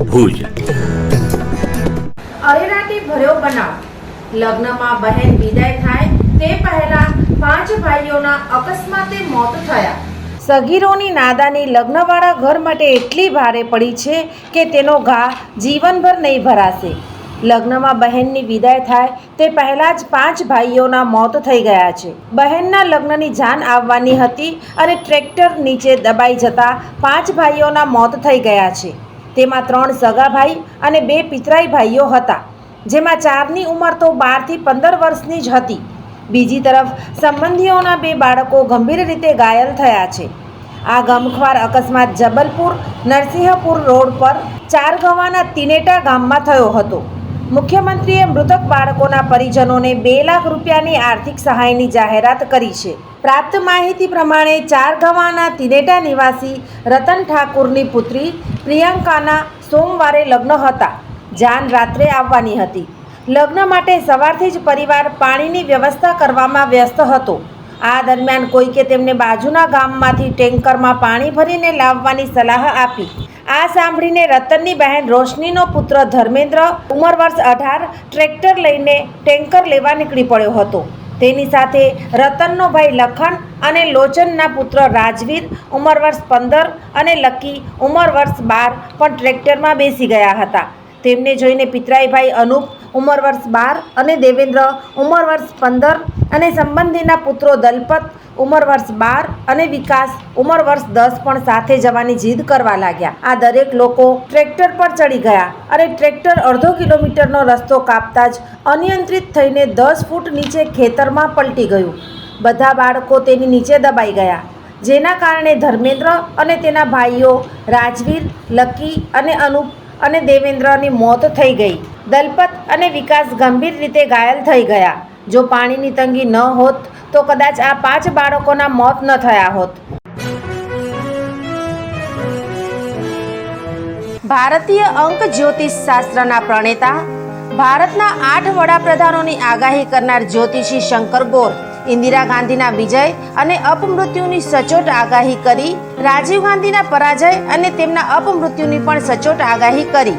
ભુજ. અરેરાટી ભર્યો બનાવ. લગ્નમાં બહેન વિદાય થાય તે પહેલા પાંચ ભાઈઓના અકસ્માતે મોત થયા. સગીરોની નાદાની લગ્નવાળા ઘર માટે એટલી ભારે પડી છે કે તેનો ઘા જીવનભર નહીં ભરાશે. લગ્નમાં બહેનની વિદાય થાય તે પહેલાં જ પાંચ ભાઈઓના મોત થઈ ગયા છે. બહેનના લગ્નની જાન આવવાની હતી અને ટ્રેક્ટર નીચે દબાઈ જતા પાંચ ભાઈઓના મોત થઈ ગયા છે. તેમાં ત્રણ સગા ભાઈ અને બે પિતરાઈ ભાઈઓ હતા. જેમાં ચારની ઉંમર તો બારથી પંદર વર્ષની જ હતી. બીજી તરફ, સંબંધીઓના બે બાળકો ગંભીર રીતે ઘાયલ થયા છે. આ ગમખ્વાર અકસ્માત જબલપુર નરસિંહપુર રોડ પર ચાર ગવાના તિનેટા ગામમાં થયો હતો. મુખ્યમંત્રીએ મૃતક બાળકોના પરિજનોને બે લાખ રૂપિયાની આર્થિક સહાયની જાહેરાત કરી છે. પ્રાપ્ત માહિતી પ્રમાણે ચાર ગવાના તિનેટા નિવાસી રતન ઠાકુરની પુત્રી પ્રિયંકાના સોમવારે લગ્ન હતા. જાન રાત્રે આવવાની હતી. લગ્ન માટે સવારથી જ પરિવાર પાણીની વ્યવસ્થા કરવામાં વ્યસ્ત હતો. આ દરમિયાન કોઈકે તેમને બાજુના ગામમાંથી ટેન્કરમાં પાણી ભરીને લાવવાની સલાહ આપી. આ સાંભળીને રતનની બહેન રોશનીનો પુત્ર ધર્મેન્દ્ર ઉંમર વર્ષ અઢાર ટ્રેક્ટર લઈને ટેન્કર લેવા નીકળી પડ્યો હતો. તેની સાથે રતનનો ભાઈ લખન અને લોચનના પુત્ર રાજવીર ઉંમર વર્ષ પંદર અને લકી ઉંમર વર્ષ બાર પણ ટ્રેક્ટરમાં બેસી ગયા હતા. તેમને જોઈને પિતરાઈભાઈ અનુપ ઉંમર વર્ષ બાર અને દેવેન્દ્ર, ઉંમર વર્ષ પંદર અને સંબંધીના પુત્રો દલપત, ઉંમર વર્ષ બાર અને વિકાસ, ઉંમર વર્ષ દસ પણ સાથે જવાની જીદ કરવા લાગ્યા. આ દરેક લોકો ટ્રેક્ટર પર ચડી ગયા અને ટ્રેક્ટર અડધો કિલોમીટરનો રસ્તો કાપતા જ અનિયંત્રિત થઈને દસ ફૂટ નીચે ખેતરમાં પલટી ગયું. બધા બાળકો તેની નીચે દબાઈ ગયા, જેના કારણે ધર્મેન્દ્ર અને તેના ભાઈઓ રાજવીર, લકી અને અનુપ અને દેવેન્દ્રની મોત થઈ ગઈ. દલપત અને વિકાસ ગંભીર રીતે ઘાયલ થઈ ગયા. જો પાણીની તંગી ન હોત, તો કદાચ આ પાંચ બાળકોના મોત ન થયા હોત. ભારતીય અંક જ્યોતિષ શાસ્ત્રના પ્રણેતા, ભારતના આઠ વડાપ્રધાનોની આગાહી કરનાર જ્યોતિષી શંકર ગોર, ઇન્દિરા ગાંધીના વિજય અને અપમૃત્યુની સચોટ આગાહી કરી, રાજીવ ગાંધીના પરાજય અને તેમના અપમૃત્યુની પણ સચોટ આગાહી કરી.